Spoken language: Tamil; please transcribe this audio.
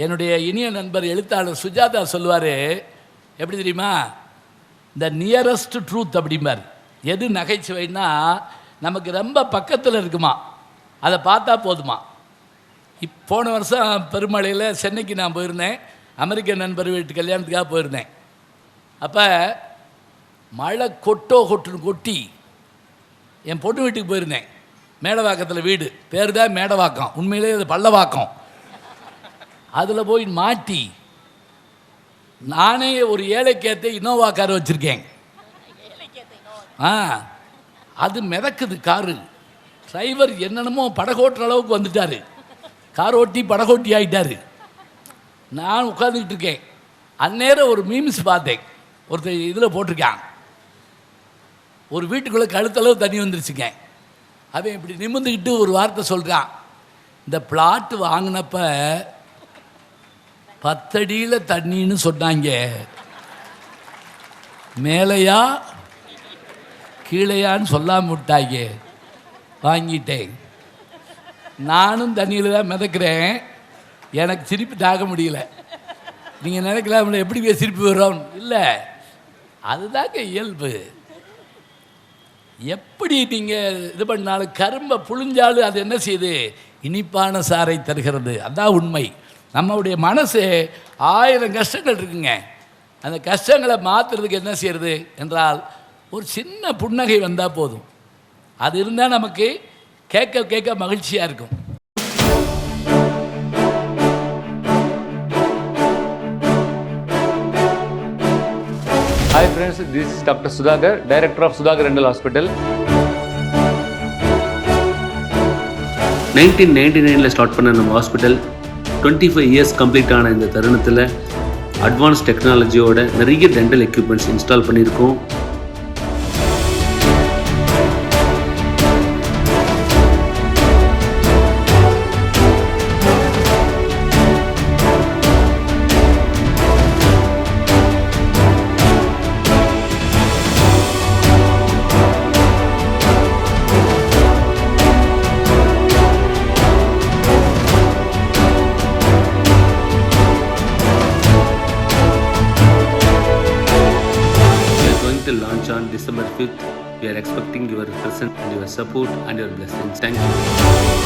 என்னுடைய இனிய நண்பர் எழுத்தாளர் சுஜாதா சொல்லுவார் எப்படி தெரியுமா? த நியரஸ்ட் ட்ரூத் அப்படிம்பார். எது நகைச்சுவைன்னா நமக்கு ரொம்ப பக்கத்தில் இருக்குமா? அதை பார்த்தா போதுமா? இப் போன வருஷம் பெருமழையில் சென்னைக்கு நான் போயிருந்தேன். அமெரிக்க நண்பர் வீட்டு கல்யாணத்துக்காக போயிருந்தேன். அப்போ மழை கொட்டோ கொட்டுன்னு கொட்டி என் பொண்ணு வீட்டுக்கு போயிருந்தேன். மேடவாக்கத்தில் வீடு. பேர் தான் மேடவாக்கம். உண்மையிலே அது பள்ளவாக்கம். அதில் போய் மாட்டி நானே ஒரு ஏழைக்கேற்ற இனோவா கார் வச்சுருக்கேன். ஆ அது மிதக்குது காரு. டிரைவர் என்னென்னமோ படகோட்டுற அளவுக்கு வந்துட்டார். கார் ஓட்டி படகோட்டி ஆகிட்டாரு நான் உட்காந்துக்கிட்டு இருக்கேன். அந்நேரம் ஒரு மீம்ஸ் பார்த்தேன். ஒருத்தர் இதில் போட்டிருக்கான். ஒரு வீட்டுக்குள்ளே கழுத்தளவு தண்ணி வந்துருச்சுங்க. அவன் இப்படி நிமிர்ந்துக்கிட்டு ஒரு வார்த்தை சொல்கிறான் இந்த பிளாட் வாங்கினப்ப பத்தடியில் தண்ணின்னு சொன்னாங்க. மேலையா கீழையான்னு சொல்லாம விட்டாங்க. வாங்கிட்டேன். நானும் தண்ணியில் தான் மிதக்கிறேன். எனக்கு சிரிப்பு தாக்க முடியல. நீங்கள் நினைக்கலாம் எப்படி சிரிப்பு வரும் இல்லை. அதுதாங்க இயல்பு. எப்படி நீங்கள் இது பண்ணாலும் கரும்பை புழிஞ்சாலும் அது என்ன செய்யுது? இனிப்பான சாரை தருகிறது. அதான் உண்மை. நம்மளுடைய மனசு ஆயிரம் கஷ்டங்கள் இருக்குங்க அந்த கஷ்டங்களை மாற்றுறதுக்கு என்ன செய்யறது என்றால் ஒரு சின்ன புன்னகை வந்தால் போதும் அது இருந்தால் நமக்கு கேட்க கேட்க மகிழ்ச்சியாக இருக்கும் Hi friends, this is Dr. Sudhakar, Director of Sudhakar Renal Hospital. Nineteen ninety நைனில் ஸ்டார்ட் பண்ண நம்ம hospital twenty five years complete ஆன இந்த தருணத்தில் அட்வான்ஸ் டெக்னாலஜியோட நிறைய டென்டல் எக்யூப்மெண்ட்ஸ் இன்ஸ்டால் பண்ணியிருக்கோம். To launch on December 5th. We are expecting your presence and your support and your blessings. Thank you.